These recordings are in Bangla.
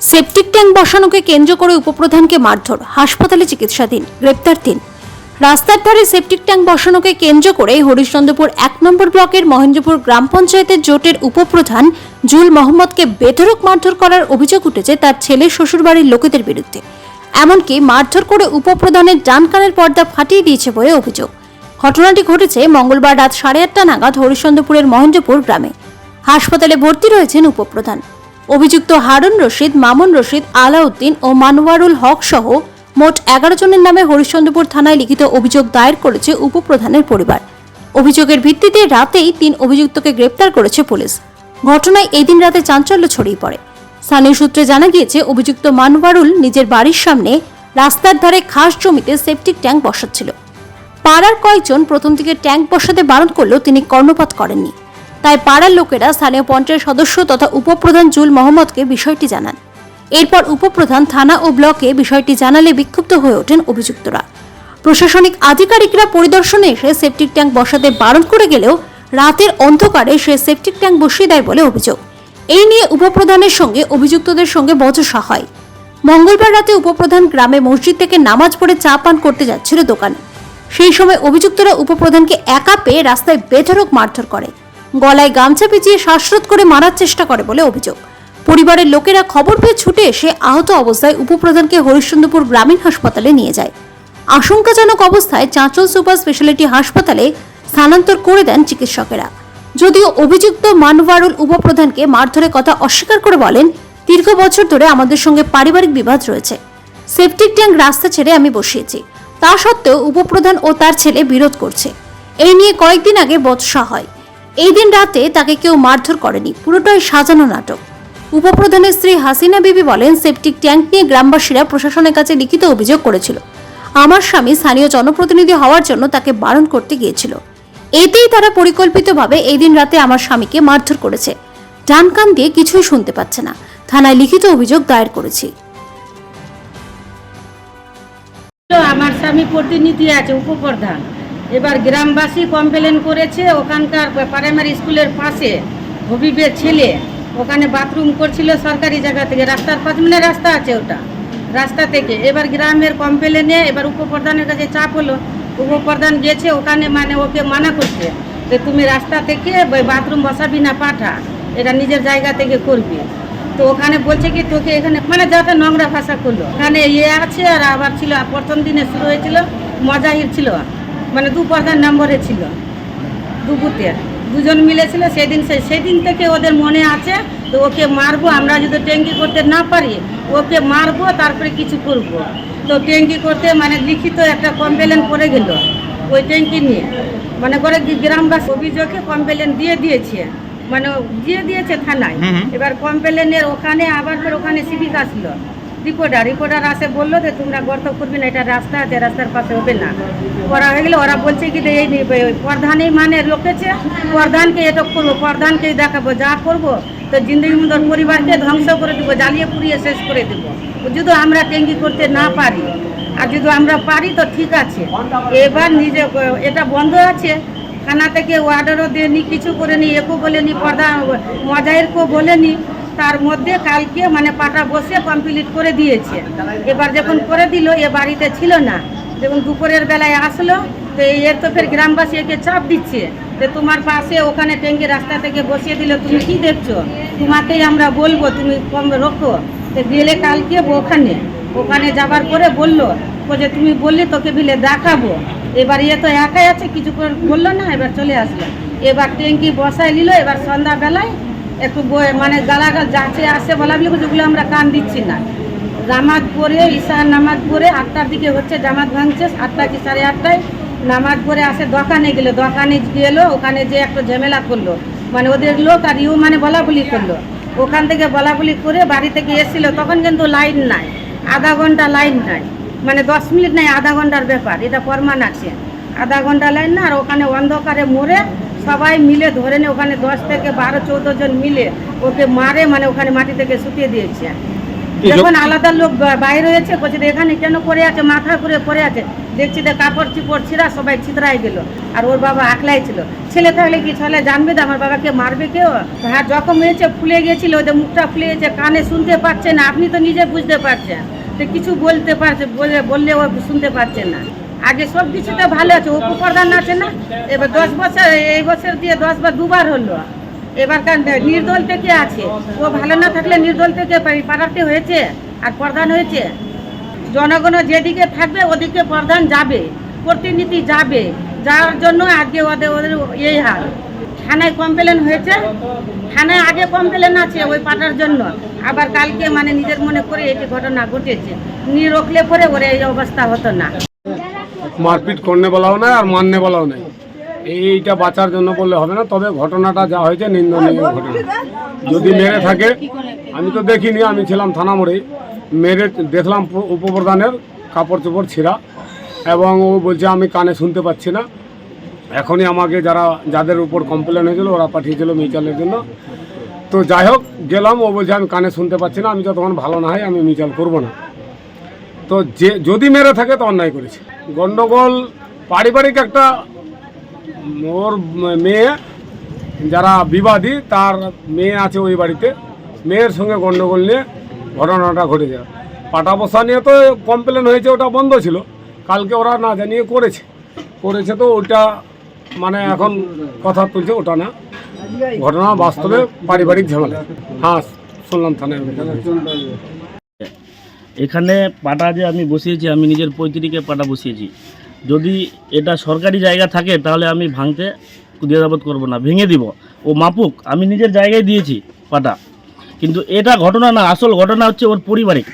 সেপটিক ট্যাঙ্ক বসানোকে কেন্দ্র করে উপপ্রধানকে মারধর, হাসপাতালে চিকিৎসাধীন, গ্রেপ্তার তিন। রাস্তার ধারে সেপটিক ট্যাঙ্ক বসানোকে কেন্দ্র করে হরিশ্চন্দ্রপুর এক নম্বর ব্লকের মহেন্দ্রপুর গ্রাম পঞ্চায়েতের জোটের উপপ্রধান জুল মোহাম্মদকে বেধরক মারধর করার অভিযোগ উঠেছে তার ছেলে, শ্বশুরবাড়ির লোকেদের বিরুদ্ধে। এমনকি মারধর করে উপপ্রধানের ডান কানের পর্দা ফাটিয়ে দিয়েছে বলে অভিযোগ। ঘটনাটি ঘটেছে মঙ্গলবার রাত সাড়ে আটটা নাগাদ হরিশ্চন্দ্রপুরের মহেন্দ্রপুর গ্রামে। হাসপাতালে ভর্তি রয়েছেন উপপ্রধান। অভিযুক্ত হারুন রশিদ, মামুন রশিদ, আলাউদ্দিন ও মানওয়ারুল হক সহ মোট এগারো জনের নামে হরিশ্চন্দ্রপুর থানায় লিখিত অভিযোগ দায়ের করেছে উপপ্রধানের পরিবার। অভিযোগের ভিত্তিতে রাতেই তিন অভিযুক্তকে গ্রেপ্তার করেছে পুলিশ। ঘটনায় এদিন রাতে চাঞ্চল্য ছড়িয়ে পড়ে। স্থানীয় সূত্রে জানা গিয়েছে, অভিযুক্ত মানওয়ারুল নিজের বাড়ির সামনে রাস্তার ধারে খাস জমিতে সেপটিক ট্যাঙ্ক বসাচ্ছিল। পাড়ার কয়েকজন প্রথম দিকে ট্যাঙ্ক বসাতে বারণ করলেও তিনি কর্ণপাত করেননি। তাই পাড়ার লোকেরা স্থানীয় পঞ্চায়েত সদস্য তথা উপপ্রধান জুল মোহাম্মদকে বিষয়টি জানান। এরপর উপপ্রধান থানা ও ব্লকে বিষয়টি জানালে বিক্ষুব্ধ হয়ে ওঠেন অভিযুক্তরা। প্রশাসনিক আধিকারিকরা পরিদর্শনে এসে সেপটিক ট্যাঙ্ক বসাতে বারণ করে গেলেও রাতের অন্ধকারে সে সেপটিক ট্যাঙ্ক বসিয়ে দেয় বলে অভিযোগ। এই নিয়ে উপপ্রধানের সঙ্গে অভিযুক্তদের সঙ্গে বচসা হয়। মঙ্গলবার রাতে উপপ্রধান গ্রামে মসজিদ থেকে নামাজ পড়ে চা পান করতে যাচ্ছিল দোকানে। সেই সময় অভিযুক্তরা উপপ্রধানকে একা পেয়ে রাস্তায় বেধরক মারধর করে। গলায় গামছা পেঁচিয়ে শ্বাসরোধ করে মারার চেষ্টা করে বলে অভিযোগ। পরিবারের লোকেরা খবর পেয়ে ছুটে এসে আহত অবস্থায় উপপ্রধানকে হরিশ্চন্দ্রপুর গ্রামীণ হাসপাতালে নিয়ে যায়। আশঙ্কাজনক অবস্থায় চাঁচল সুপার স্পেশালিটি হাসপাতালে স্থানান্তর করে দেন চিকিৎসকেরা। যদিও অভিযুক্ত মানওয়ারুল উপপ্রধানকে মারধরের কথা অস্বীকার করে বলেন, দীর্ঘ বছর ধরে আমাদের সঙ্গে পারিবারিক বিবাদ রয়েছে। সেপটিক ট্যাঙ্ক রাস্তা ছেড়ে আমি বসিয়েছি। তা সত্ত্বেও উপপ্রধান ও তার ছেলে বিরোধ করছে। এই নিয়ে কয়েকদিন আগে বৎসা হয়। এই দিন রাতে তাকে কেউ মারধর করেনি, পুরোটাই সাজানো নাটক। উপপ্রধানের স্ত্রী হাসিনা বিবি বলেন, সেপটিক ট্যাঙ্ক নিয়ে গ্রামবাসীরা প্রশাসনের কাছে লিখিত অভিযোগ করেছিল। আমার স্বামী স্থানীয় জনপ্রতিনিধি হওয়ার জন্য তাকে বারণ করতে গিয়েছিল। এতেই তারা পরিকল্পিতভাবে এই দিন রাতে আমার স্বামীকে মারধর করেছে। ডান কান দিয়ে কিছুই শুনতে পাচ্ছে না। থানায় লিখিত অভিযোগ দায়ের করেছি। আমার স্বামী প্রতিনিধি আছে, উপপ্রধান। এবার গ্রামবাসী কমপ্লেন করেছে, ওখানকার প্রাইমারি স্কুলের পাশে হবিবের ছেলে, ওখানে বাথরুম করছিল সরকারি জায়গা থেকে, রাস্তার পাশে মানে রাস্তা আছে ওটা, রাস্তা থেকে। এবার গ্রামের কমপ্লেনে এবার উপপ্রধানের কাছে চাপ হলো, উপপ্রধান গেছে, ওখানে মানে ওকে মানা করছে যে তুমি রাস্তা থেকে বাথরুম বসাবি না, পাঠা, এটা নিজের জায়গা থেকে করবি। তো ওখানে বলছে কি, তোকে এখানে মানে যাতে নোংরা ভাষা করল। এখানে ইয়ে আছে আর আবার ছিল, প্রথম দিনে শুরু হয়েছিল, মজাহির ছিল। মানে দু প্রধান নম্বরে ছিল। দু বুথের দুজন মিলেছিল সেদিন সে সেদিন থেকে ওদের মনে আছে তো ওকে মারবো আমরা যদি ট্যাঙ্কি করতে না পারি ওকে মারবো তারপরে কিছু করব। তো ট্যাঙ্কি করতে মানে লিখিত একটা কমপ্লেন করে গেল ওই ট্যাঙ্কি নিয়ে। মানে করে গ্রামবাসী অভিযোগে কমপ্লেন দিয়ে দিয়েছে। মানে দিয়ে দিয়েছে থানায়। এবার কমপ্লেনের ওখানে আবার ওখানে সিভিক আসলো। রিপোর্টার রিপোর্টার আসে বলল যে তোমরা গর্ত করবে না, এটা রাস্তা আছে রাস্তার পাশে হবে না। করা হয়ে গেলে ওরা বলছে কি এই প্রধানই মানে লোকেছে, প্রধানকে এটা করব, প্রধানকেই দেখাবো, যা করব, তো জিন্দগি মতো পরিবারকে ধ্বংস করে দেবো, জ্বালিয়ে পুড়িয়ে শেষ করে দেবো। যদি আমরা ট্যাঙ্কি করতে না পারি, আর যদি আমরা পারি তো ঠিক আছে। এবার নিজে, এটা বন্ধ আছে। থানা থেকে অর্ডারও দেয়নি, কিছু করেনি একো বলেনি, প্রধান, মজাইরকেও বলেনি। তার মধ্যে কালকে মানে পাটা বসে কমপ্লিট করে দিয়েছে। এবার যখন করে দিল, এ বাড়িতে ছিল না। যখন দুপুরের বেলায় আসলো, তো এর তো ফের গ্রামবাসী একে চাপ দিচ্ছে যে তোমার পাশে ওখানে ট্যাঙ্কি রাস্তা থেকে বসিয়ে দিলে, তুমি কি দেখছ? তোমাকেই আমরা বলব, তুমি কম রোখো। তো গেলে কালকে ওখানে ওখানে যাবার পরে বলল যে তুমি বললে তোকে বিলে দেখাবো। এবার ইয়ে তো একাই আছে, কিছু করে বলল না, এবার চলে আসলো। এবার ট্যাঙ্কি বসায় নিল, এবার সন্ধ্যাবেলায় একটু মানে গালাগাল যাচ্ছে আসে বলা বলি যেগুলো আমরা কান দিচ্ছি না। নামাজ পড়ে ঈশার নামাজ পড়ে আটটার দিকে হচ্ছে জামাত ভাঙছে, আটটা কি সাড়ে আটটায়? নামাজ পড়ে আসে দোকানে গেলো দোকানে গেলো, ওখানে যে একটা ঝামেলা করল। মানে ওদের লোক আর ইউ মানে বলা বলি করল। ওখান থেকে বলা বলি করে বাড়ি থেকে এসেছিল, তখন কিন্তু লাইন নাই, আধা ঘণ্টা লাইন নাই। মানে দশ মিনিট নাই, আধা ঘণ্টার ব্যাপার, এটা প্রমাণ আছে। আধা ঘণ্টা লাইন না, আর ওখানে অন্ধকারে মরে সবাই মিলে ধরে নিয়ে ওখানে দশ থেকে বারো চৌদ্দ জন মিলে ওকে মারে মানে ওখানে মাটি থেকে শুকিয়ে দিয়েছে। যখন আলাদা লোক বাইরে হয়েছে বলছে এখানে কেন পড়ে আছে? মাথা করে পড়ে আছে। দেখছি যে কাপড় চিপড় ছিঁড়া সবাই ছিতরাই গেল। আর ওর বাবা আকলাই ছিল। ছেলে থাকলে কি ছেলে জানবে তো আমার বাবাকে মারবে কেউ? হ্যাঁ জখম হয়েছে ফুলে গেছিল ওদের মুখটা ফুলে গেছে কানে শুনতে পাচ্ছে না। আপনি তো নিজে বুঝতে পারছেন। তো কিছু বলতে পারছে বলে বললে ও শুনতে পারছে না। আগে সব কিছুতে ভালো আছে, উপপ্রধান আছে না? এবার দশ বছর, এই বছর দিয়ে দশ বার দুবার হলো। এবারকার নির্দল থেকে আছে। ও ভালো না থাকলে নির্দল থেকে পাড়াতে হয়েছে আর প্রধান হয়েছে। জনগণ যেদিকে থাকবে ওদিকে প্রধান যাবে, প্রতিনিধি যাবে। যাওয়ার জন্য আজকে ওদের ওদের এই হাল। থানায় কমপ্লেন হয়েছে। থানায় আগে কমপ্লেন আছে ওই পাঠার জন্য। আবার কালকে মানে নিজের মনে করে এই ঘটনা ঘটেছে। নি রোখলে পরে ওর এই অবস্থা হতো না। মারপিট করনে বলাও নাই আর মাননে বলাও নাই। এইটা বাঁচার জন্য বললে হবে না তবে ঘটনাটা যা হয়েছে নিন্দনীয় ঘটনা। যদি মেরে থাকে আমি তো দেখিনি আমি ছিলাম থানা মোড়ে। মেরে দেখলাম উপপ্রধানের কাপড় চোপড় ছিঁড়া এবং ও বলছে আমি কানে শুনতে পাচ্ছি না। এখনই আমাকে যারা যাদের উপর কমপ্লেন হয়েছিল ওরা পাঠিয়েছিল মিচালের জন্য। তো যাই হোক গেলাম ও বলছে আমি কানে শুনতে পাচ্ছি না আমি যতক্ষণ ভালো না হয় আমি মিচাল করব না। তো যে, যদি মেরে থাকে তো অন্যায় করেছে। গন্ডগোল পারিবারিক একটা ওর মেয়ে, যারা বিবাদী, তার মেয়ে আছে ওই বাড়িতে। মেয়ের সঙ্গে গন্ডগোল নিয়ে ঘটনাটা ঘটেছে। পাটা বসা নিয়ে তো কমপ্লেন হয়েছে, ওটা বন্ধ ছিল। কালকে ওরা না জানিয়ে করেছে। করেছে তো ওটা মানে এখন কথা তুলছে, ওটা না। ঘটনা বাস্তবে পারিবারিক ঝামেলা। হ্যাঁ শুনলাম থানায়। এখানে পাটা যে আমি বসিয়েছি আমি নিজের পৈতৃকে পাটা বসিয়েছি। যদি এটা সরকারি জায়গা থাকে তাহলে আমি ভাঙতে দ্বিধাবোধ করব না ভেঙে দিব। ও মাপুক আমি নিজের জায়গায় দিয়েছি পাটা। কিন্তু এটা ঘটনা না আসল ঘটনা হচ্ছে ওর পারিবারিক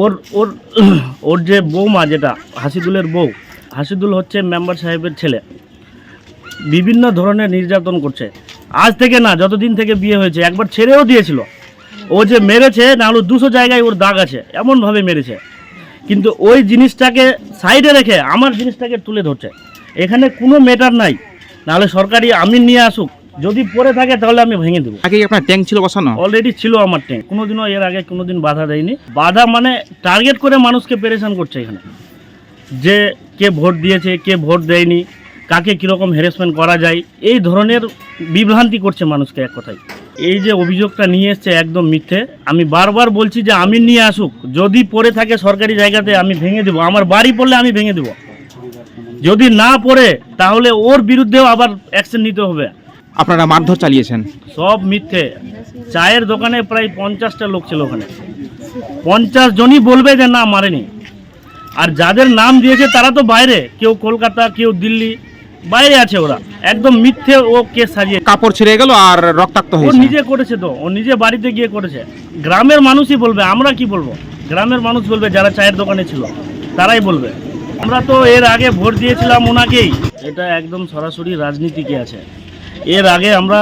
ওর ওর ওর যে বৌমা যেটা হাসিদুলের বউ হাসিদুল হচ্ছে মেম্বার সাহেবের ছেলে। বিভিন্ন ধরনের নির্যাতন করছে। আজ থেকে না যতদিন থেকে বিয়ে হয়েছে একবার ছেড়েও দিয়েছিল। ও যে মেরেছে না হলো দুশো জায়গায় ওর দাগ আছে। এমনভাবে মেরেছে। কিন্তু ওই জিনিসটাকে সাইডে রেখে আমার জিনিসটাকে তুলে ধরছে। এখানে কোনো মেটার নাই। নাহলে সরকারি আমিন নিয়ে আসুক। যদি পরে থাকে তাহলে আমি ভেঙে দেবো। আগে আপনার ট্যাঙ্ক ছিল বসানো? অলরেডি ছিল আমার ট্যাঙ্ক কোনোদিনও এর আগে কোনোদিন বাধা দেয়নি। বাধা মানে টার্গেট করে মানুষকে পেরেশান করছে এখানে। যে কে ভোট দিয়েছে কে ভোট দেয়নি কাকে কীরকম হ্যারাসমেন্ট করা যায় এই ধরনের বিভ্রান্তি করছে মানুষকে এক কথায়। এই যে অভিযোগটা নিয়ে এসছে একদম মিথ্যে। আমি বারবার বলছি যে আমি নিয়ে আসুক। যদি পড়ে থাকে সরকারি জায়গাতে আমি ভেঙে দেবো। আমার বাড়ি পড়লে আমি ভেঙে দেবো। যদি না পড়ে তাহলে ওর বিরুদ্ধেও আবার অ্যাকশন নিতে হবে। আপনারা মারধর চালিয়েছেন? সব মিথ্যে। চায়ের দোকানে প্রায় পঞ্চাশটা লোক ছিল ওখানে। পঞ্চাশ জনই বলবে যে না মারেনি। আর যাদের নাম দিয়েছে তারা তো বাইরে। কেউ কলকাতা কেউ দিল্লি। বাইরে আছে ওরা। একদম মিথ্যে ও কেস সাজিয়ে কাপড় ছিঁড়ে গেল আর রক্তাক্ত ও হয়েছে। নিজে করেছে তো ও নিজে বাড়িতে গিয়ে করেছে। গ্রামের মানুষই বলবে আমরা কি বলব? গ্রামের মানুষ বলবে যারা চায়ের দোকানে ছিল তারাই বলবে। আমরা তো এর আগে ভোট দিয়েছিলাম ওনাকেই। এটা একদম সরাসরি রাজনীতিকে আছে। এর আগে আমরা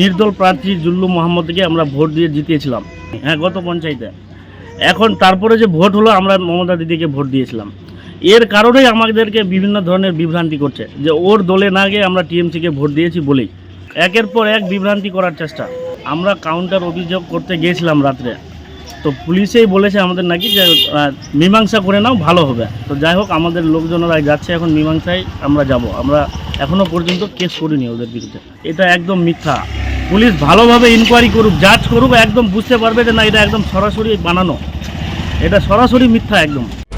নির্দল প্রার্থী জুল্লু মোহাম্মদকে আমরা ভোট দিয়ে জিতিয়েছিলাম। হ্যাঁ গত পঞ্চায়েতে। এখন তারপরে যে ভোট হলো আমরা মমতা দিদিকে ভোট দিয়েছিলাম। এর কারণেই আমাদেরকে বিভিন্ন ধরনের বিভ্রান্তি করছে। যে ওর দলে না গিয়ে আমরা টিএমসিকে ভোট দিয়েছি বলেই। একের পর এক বিভ্রান্তি করার চেষ্টা। আমরা কাউন্টার অভিযোগ করতে গিয়েছিলাম রাত্রে। তো পুলিশেই বলেছে আমাদের নাকি যে মীমাংসা করে নাও, ভালো হবে। তো যাই হোক, আমাদের লোকজনেরা যাচ্ছে এখন মীমাংসায়, আমরা যাব। আমরা এখনও পর্যন্ত কেস করিনি ওদের বিরুদ্ধে। এটা একদম মিথ্যা। পুলিশ ভালোভাবে ইনকোয়ারি করুক জাজ করুক, একদম বুঝতে পারবে যে না, এটা একদম সরাসরি বানানো। এটা সরাসরি মিথ্যা একদম।